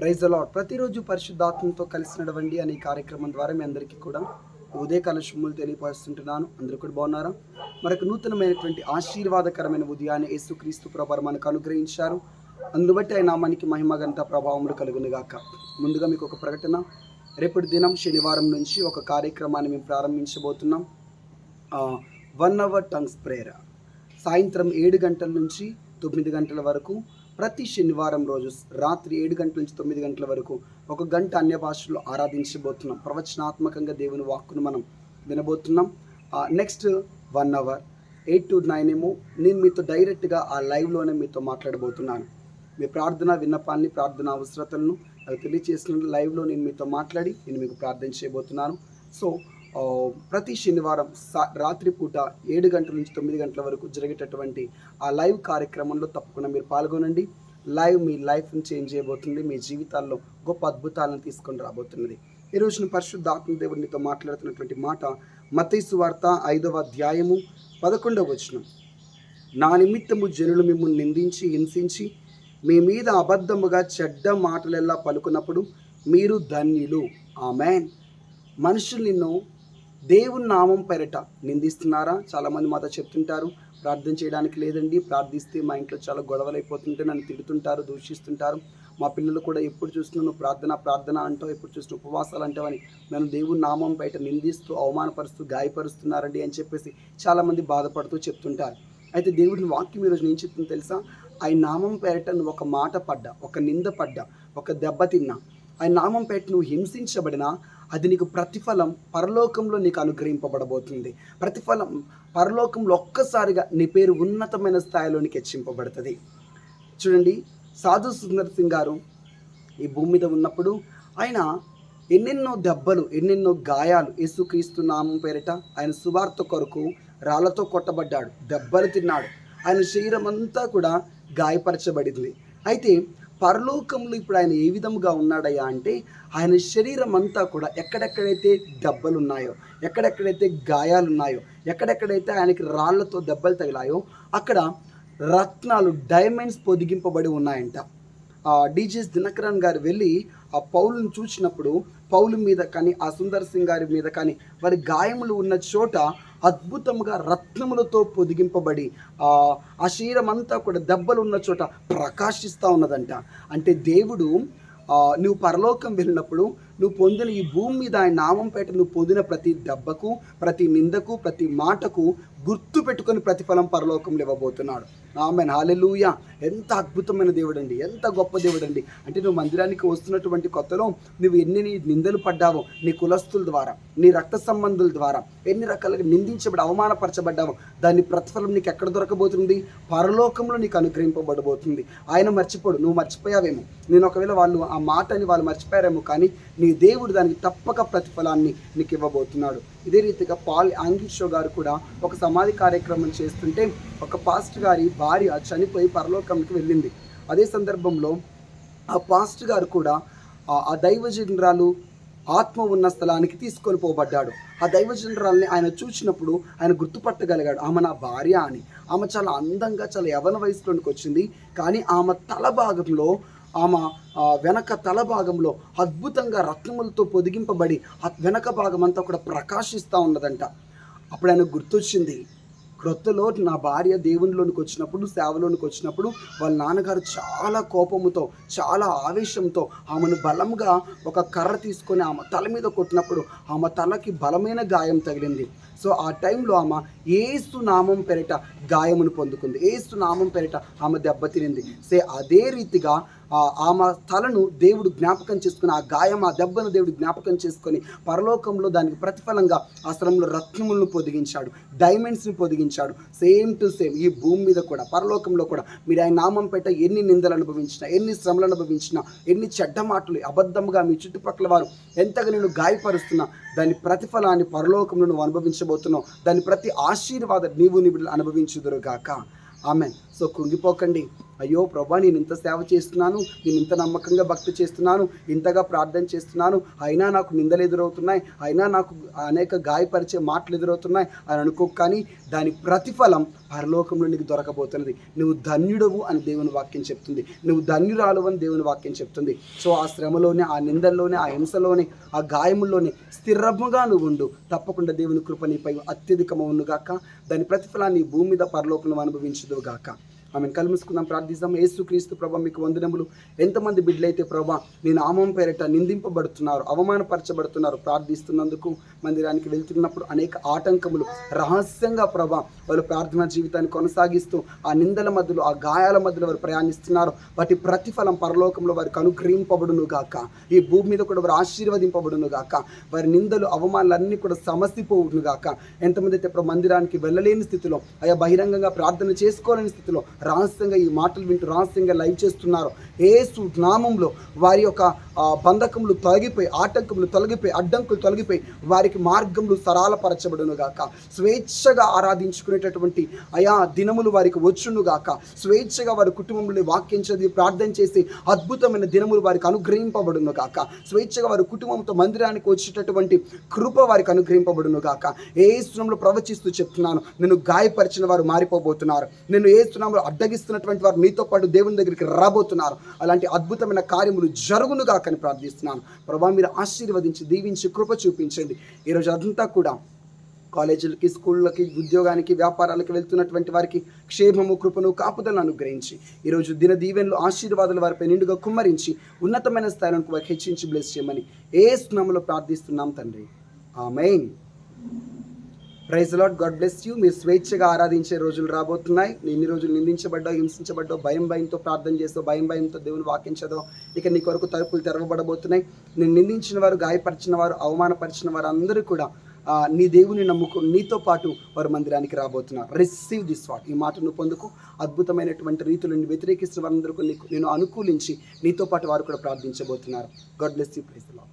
Praise allot ప్రతిరోజు పరిశుద్ధాత్మతో కలిసి నడవండి అనే కార్యక్రమం ద్వారా మీ అందరికీ కూడా ఉదయకాల శుభములు తెలియపరుస్తుంటున్నాను. అందరూ కూడా బాగున్నారా? మనకు నూతనమైనటువంటి ఆశీర్వాదకరమైన ఉదయాన్ని యేసుక్రీస్తు ప్రభావం మనకు అనుగ్రహించారు. అందును బట్టి ఆయన నామానికి మహిమ గంత ప్రభావములు కలుగునుగాక. ముందుగా మీకు ఒక ప్రకటన. రేపటి దినం శనివారం నుంచి ఒక కార్యక్రమాన్ని మేము ప్రారంభించబోతున్నాం. One hour tongues prayer. సాయంత్రం ఏడు గంటల నుంచి తొమ్మిది గంటల వరకు ప్రతి శనివారం రోజు రాత్రి ఏడు గంటల నుంచి తొమ్మిది గంటల వరకు ఒక గంట అన్య భాషలో ఆరాధించబోతున్నాం. ప్రవచనాత్మకంగా దేవుని వాక్కును మనం వినబోతున్నాం. Next one hour eight to nine ఏమో నేను మీతో డైరెక్ట్గా ఆ లైవ్లోనే మీతో మాట్లాడబోతున్నాను. మీ ప్రార్థన విన్నపాన్ని ప్రార్థన అవసరతలను అవి తెలియచేసిన లైవ్లో నేను మీతో మాట్లాడి నేను మీకు ప్రార్థన చేయబోతున్నాను. సో ప్రతి శనివారం సా రాత్రిపూట ఏడు గంటల నుంచి తొమ్మిది గంటల వరకు జరిగేటటువంటి ఆ లైవ్ కార్యక్రమంలో తప్పకుండా మీరు పాల్గొనండి. లైవ్ మీ లైఫ్ని చేంజ్ చేయబోతుంది. మీ జీవితాల్లో గొప్ప అద్భుతాలను తీసుకొని రాబోతున్నది. ఈ రోజున పరిశుద్ధాత్మ దేవుడినితో మాట్లాడుతున్నటువంటి మాట మతైసు వార్త ఐదవ అధ్యాయము పదకొండవ వచనం. నా నిమిత్తము జనులు మిమ్మల్ని నిందించి హింసించి మీ మీద అబద్ధముగా చెడ్డ మాటలెల్లా పలుకున్నప్పుడు మీరు ధన్యులు. ఆమెన్. మనుషులు నిన్ను దేవుని నామం పెరట నిందిస్తున్నారా? చాలామంది మాతో చెప్తుంటారు ప్రార్థన చేయడానికి లేదండి ప్రార్థిస్తే మా ఇంట్లో చాలా గొడవలు అయిపోతుంటే నన్ను తిడుతుంటారు దూషిస్తుంటారు. మా పిల్లలు కూడా ఎప్పుడు చూస్తున్నాను ప్రార్థన ప్రార్థన అంటావు ఎప్పుడు చూసిన ఉపవాసాలు అంటావని. నన్ను దేవుని నామం బయట నిందిస్తూ అవమానపరుస్తూ గాయపరుస్తున్నారండి అని చెప్పేసి చాలామంది బాధపడుతూ చెప్తుంటారు. అయితే దేవుడిని వాక్యం ఈరోజు నేను చెప్తుంది తెలుసా? ఆయన నామం పేరట నువ్వు ఒక మాట పడ్డా ఒక నింద పడ్డా ఒక దెబ్బ తిన్నా. ఆయన నామం పేట నువ్వు హింసించబడినా అది నీకు ప్రతిఫలం పరలోకంలో నీకు అనుగ్రహింపబడబోతుంది. ప్రతిఫలం పరలోకంలో ఒక్కసారిగా నీ పేరు ఉన్నతమైన స్థాయిలోనికి హెచ్చింపబడుతుంది. చూడండి సాధు సుందర్ సింగ్ గారు ఈ భూమి మీద ఉన్నప్పుడు ఆయన ఎన్నెన్నో దెబ్బలు ఎన్నెన్నో గాయాలు యేసుక్రీస్తు నామం పేరిట ఆయన సువార్త కొరకు రాళ్ళతో కొట్టబడ్డాడు దెబ్బలు తిన్నాడు. ఆయన శరీరం అంతా కూడా గాయపరచబడింది. అయితే పరలోకంలో ఇప్పుడు ఆయన ఏ విధముగా ఉన్నాడయ్యా అంటే ఆయన శరీరం అంతా కూడా ఎక్కడెక్కడైతే దెబ్బలు ఉన్నాయో ఎక్కడెక్కడైతే గాయాలు ఉన్నాయో ఎక్కడెక్కడైతే ఆయనకి రాళ్ళతో దెబ్బలు తగిలాయో అక్కడ రత్నాలు డైమండ్స్ పొదిగింపబడి ఉన్నాయంట. డీజీఎస్ దినకరన్ గారు వెళ్ళి ఆ పౌలును చూసినప్పుడు పౌలు మీద కానీ ఆ సుందర్ సింగ్ గారి మీద కానీ వారి గాయములు ఉన్న చోట అద్భుతంగా రత్నములతో పొదిగింపబడి ఆ శరీరమంతా శరీరం అంతా కూడా దెబ్బలు ఉన్న చోట ప్రకాశిస్తూ ఉన్నదంట. అంటే దేవుడు నువ్వు పరలోకం వెళ్ళినప్పుడు నువ్వు పొందిన ఈ భూమి మీద ఆయన నామం పేట నువ్వు పొందిన ప్రతి దెబ్బకు ప్రతి నిందకు ప్రతి మాటకు గుర్తు పెట్టుకొని ప్రతిఫలం పరలోకంలో ఇవ్వబోతున్నాడు. ఆమె హాలెలూయ ఎంత అద్భుతమైన దేవుడు అండి ఎంత గొప్ప దేవుడు అండి అంటే నువ్వు మందిరానికి వస్తున్నటువంటి కొత్తలో నువ్వు ఎన్ని నీ నిందలు పడ్డావో నీ కులస్తుల ద్వారా నీ రక్త సంబంధుల ద్వారా ఎన్ని రకాలుగా నిందించబడి అవమానపరచబడ్డావో దాని ప్రతిఫలం నీకు ఎక్కడ దొరకబోతుంది? పరలోకంలో నీకు అనుగ్రహింపబడబోతుంది. ఆయన మర్చిపోడు. నువ్వు మర్చిపోయావేమో. నేను ఒకవేళ వాళ్ళు ఆ మాటని వాళ్ళు మర్చిపోయారేమో కానీ నీ దేవుడు దానికి తప్పక ప్రతిఫలాన్ని నీకు ఇవ్వబోతున్నాడు. ఇదే రీతిగా పాల్ ఆంగిషో గారు కూడా ఒక సమాధి కార్యక్రమం చేస్తుంటే ఒక పాస్ట్ గారి భార్య చనిపోయి పరలోకంకి వెళ్ళింది. అదే సందర్భంలో ఆ పాస్ట్ గారు కూడా ఆ- దైవజనరాలు ఆత్మ ఉన్న స్థలానికి తీసుకొని పోబడ్డాడు. ఆ దైవజనరాల్ని ఆయన చూసినప్పుడు ఆయన గుర్తుపట్టగలిగాడు ఆమె నా భార్య అని. ఆమె చాలా అందంగా చాలా యవన వయసులోనికి వచ్చింది. కానీ ఆమె తల భాగంలో ఆమె వెనక తల భాగంలో అద్భుతంగా రత్నములతో పొదిగింపబడి వెనక భాగం అంతా కూడా ప్రకాశిస్తూ ఉన్నదంట. అప్పుడు ఆయన గుర్తొచ్చింది క్రొత్తలో నా భార్య దేవునిలోనికి వచ్చినప్పుడు సేవలోనికి వచ్చినప్పుడు వాళ్ళ నాన్నగారు చాలా కోపముతో చాలా ఆవేశంతో ఆమెను బలంగా ఒక కర్ర తీసుకొని ఆమె తల మీద కొట్టినప్పుడు ఆమె తలకి బలమైన గాయం తగిలింది. సో ఆ టైంలో ఆమె ఏసు నామం పెరట గాయమును పొందుకుంది. ఏసు నామం పెరట ఆమె దెబ్బతినింది సే అదే రీతిగా ఆ ఆమె తలను దేవుడు జ్ఞాపకం చేసుకుని ఆ గాయం ఆ దెబ్బను దేవుడు జ్ఞాపకం చేసుకొని పరలోకంలో దానికి ప్రతిఫలంగా ఆ స్థలంలో రత్నములను పొదిగించాడు డైమండ్స్ని పొదిగించాడు. సేమ్ టు సేమ్ ఈ భూమి మీద కూడా పరలోకంలో కూడా మీరు ఆయన నామం పెట్ట ఎన్ని నిందలు అనుభవించినా ఎన్ని శ్రమలు అనుభవించినా ఎన్ని చెడ్డ మాటలు అబద్ధముగా మీ చుట్టుపక్కల వారు ఎంతగా నేను గాయపరుస్తున్నా దాని ప్రతిఫలాన్ని పరలోకంలో నువ్వు అనుభవించబోతున్నావు. దాని ప్రతి ఆశీర్వాద నీవు నిబులు అనుభవించుదురుగాక. ఆమె సో కృంగిపోకండి. అయ్యో ప్రభా నేను ఇంత సేవ చేస్తున్నాను నేను ఇంత నమ్మకంగా భక్తి చేస్తున్నాను ఇంతగా ప్రార్థన చేస్తున్నాను. అయినా నాకు నిందలు ఎదురవుతున్నాయి అయినా నాకు అనేక గాయపరిచే మాటలు ఎదురవుతున్నాయి అని అనుకో కానీ దాని ప్రతిఫలం పరలోకంలో నీకు దొరకబోతున్నది. నువ్వు ధన్యుడవు అని దేవుని వాక్యం చెప్తుంది. నువ్వు ధన్యురాలు అని దేవుని వాక్యం చెప్తుంది. సో ఆ శ్రమలోనే ఆ నిందల్లోనే ఆ హింసలోనే ఆ గాయముల్లోనే స్థిరముగా నువ్వు ఉండు. తప్పకుండా దేవుని కృప నీపై అత్యధికమవును గాక దాని ప్రతిఫలాన్ని భూమి మీద పరలోకంలో అనుభవించదు గాక. ఆమె కలుముసుకుందాం ప్రార్థిస్తాం. యేసుక్రీస్తు ప్రభ మీకు వందనములు. ఎంతమంది బిడ్డలైతే ప్రభా నేను ఆమం పేరిట నిందింపబడుతున్నారు అవమానపరచబడుతున్నారు ప్రార్థిస్తున్నందుకు మందిరానికి వెళ్తున్నప్పుడు అనేక ఆటంకములు రహస్యంగా ప్రభ వాళ్ళు ప్రార్థనా జీవితాన్ని కొనసాగిస్తూ ఆ నిందల మధ్యలో ఆ గాయాల మధ్యలో వారు ప్రయాణిస్తున్నారు. వాటి ప్రతిఫలం పరలోకంలో వారికి అనుగ్రహింపబడును గాక. ఈ భూమి మీద కూడా వారు ఆశీర్వదింపబడును గాక. వారి నిందలు అవమానాలన్నీ కూడా సమసిపోవును గాక. ఎంతమంది అయితే ఇప్పుడు మందిరానికి వెళ్ళలేని స్థితిలో అయా బహిరంగంగా ప్రార్థన చేసుకోలేని స్థితిలో రహస్యంగా ఈ మాటలు వింటూ రహస్యంగా లైవ్ చేస్తున్నారు. ఏసు నామంలో వారి యొక్క బంధకములు తొలగిపోయి ఆటంకములు తొలగిపోయి అడ్డంకులు తొలగిపోయి వారికి మార్గములు సరాలపరచబడునుగాక స్వేచ్ఛగా ఆరాధించుకునేటటువంటి అయా దినములు వారికి వచ్చునుగాక స్వేచ్ఛగా వారి కుటుంబంలో వాక్యం చదివి ప్రార్థన చేసి అద్భుతమైన దినములు వారికి అనుగ్రహింపబడునుగాక స్వేచ్ఛగా వారి కుటుంబంతో మందిరానికి వచ్చేటటువంటి కృప వారికి అనుగ్రహింపబడునుగాక ఏ స్థునంలో ప్రవచిస్తూ చెప్తున్నాను నేను గాయపరిచిన వారు మారిపోబోతున్నారు. నేను ఏ స్థునంలో అడ్డగిస్తున్నటువంటి వారు మీతో పాటు దేవుని దగ్గరికి రాబోతున్నారు. అలాంటి అద్భుతమైన కార్యములు జరుగునుగా అని ప్రార్థిస్తున్నాను. ప్రభా మీరు ఆశీర్వదించి దీవించి కృప చూపించండి. ఈరోజు అదంతా కూడా కాలేజీలకి స్కూళ్ళకి ఉద్యోగానికి వ్యాపారాలకు వెళ్తున్నటువంటి వారికి క్షేమము కృపను కాపుదలను అనుగ్రహించి ఈరోజు దిన దీవెనలు ఆశీర్వాదాలు వారిపై నిండుగా కుమ్మరించి ఉన్నతమైన స్థాయిలకు వారికి హెచ్చించి బ్లెస్ చేయమని ఏ స్నామంలో ప్రార్థిస్తున్నాం తండ్రి. ఆ main praise lord God bless you. మీరు స్వేచ్ఛగా ఆరాధించే రోజులు రాబోతున్నాయి. నేను ఎన్ని రోజులు నిందించబడ్డావు హింసించబడ్డావు భయం భయంతో ప్రార్థన చేస్తావు భయం భయంతో దేవుని వాకించదో ఇక నీ కొరకు తలుపులు తెరవబడబోతున్నాయి. నేను నిందించిన వారు గాయపరిచిన వారు అవమానపరిచిన వారు అందరూ కూడా నీ దేవుని నమ్ముకు నీతో పాటు వారు మందిరానికి రాబోతున్నారు. రిసీవ్ దిస్ వాట్ ఈ మాటను పొందుకు. అద్భుతమైనటువంటి రీతులను వ్యతిరేకిస్తున్న వారందరికీ నీకు నేను అనుకూలించి నీతో పాటు వారు కూడా ప్రార్థించబోతున్నారు. God bless you praise lord